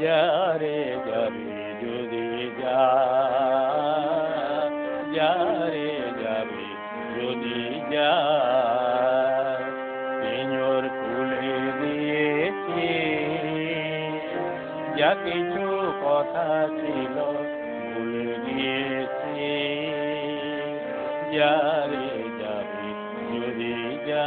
যারে যাবি যদি যা, যারে যাবি যদি যা। পিঞ্জর খুলে দিয়েছি, যা কিছু কথা ছিল ভুলে গিয়েছি যারে যাবি যদি যা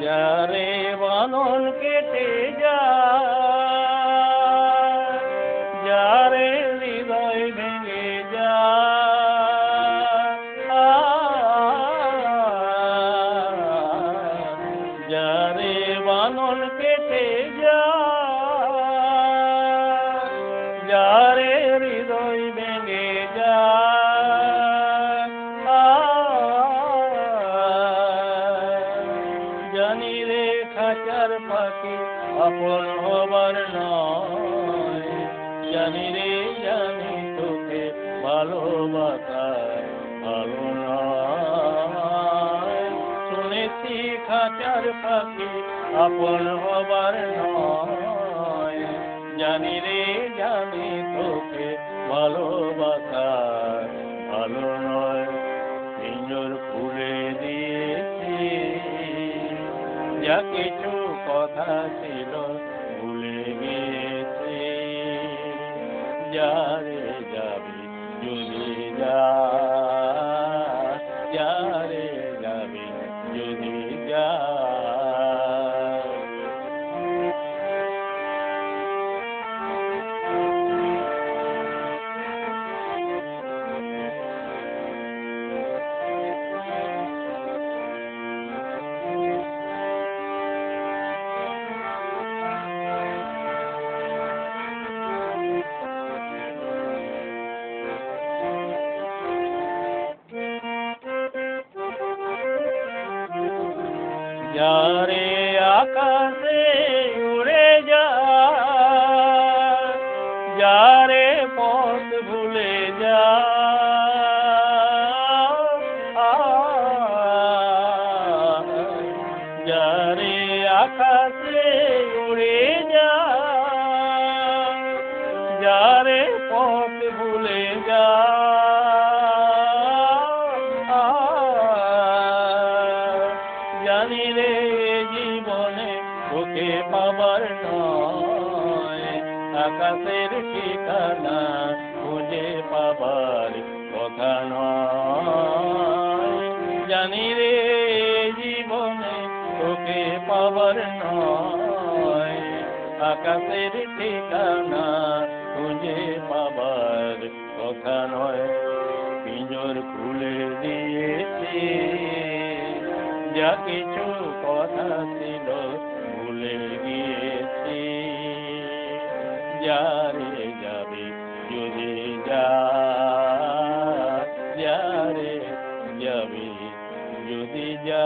যারে বানন কেটে যা যারে হৃদয় ভেঙে যা যারে বানন কেটে যা খাঁচার পাখি আপন হবার নয়। জানি রে, জানি তোকে ভালোবাসায় ভালো নয়। শুনেছি খাঁচার পাখি আপন হবার নয়। জানি রে, জানি তোকে ভালোবাসায় ভালো নয় যা কিছু কথা ছিল ভুলে গেছি। যারে যাবি যদি যা যারে যাবি যদি যারে আকাশে উড়ে যা যারে পথ ভুলে যা যারে আকাশে উড়ে যা যারে পথ ভুলে যা জানি রে তোকে পাবার নয়, আকাশের ঠিকানা খুঁজে পাবার কথা নয়। জানি রে জীবনে তোকে পাবার নয়, আকাশের ঠিকানা খুঁজে পাবার কথা নয়। পিঞ্জর খুলে দিয়েছে, যা কিছু কথা ছিল ভুলে গিয়েছি। যারে যাবে যদি যা যারে যাবে যদি যা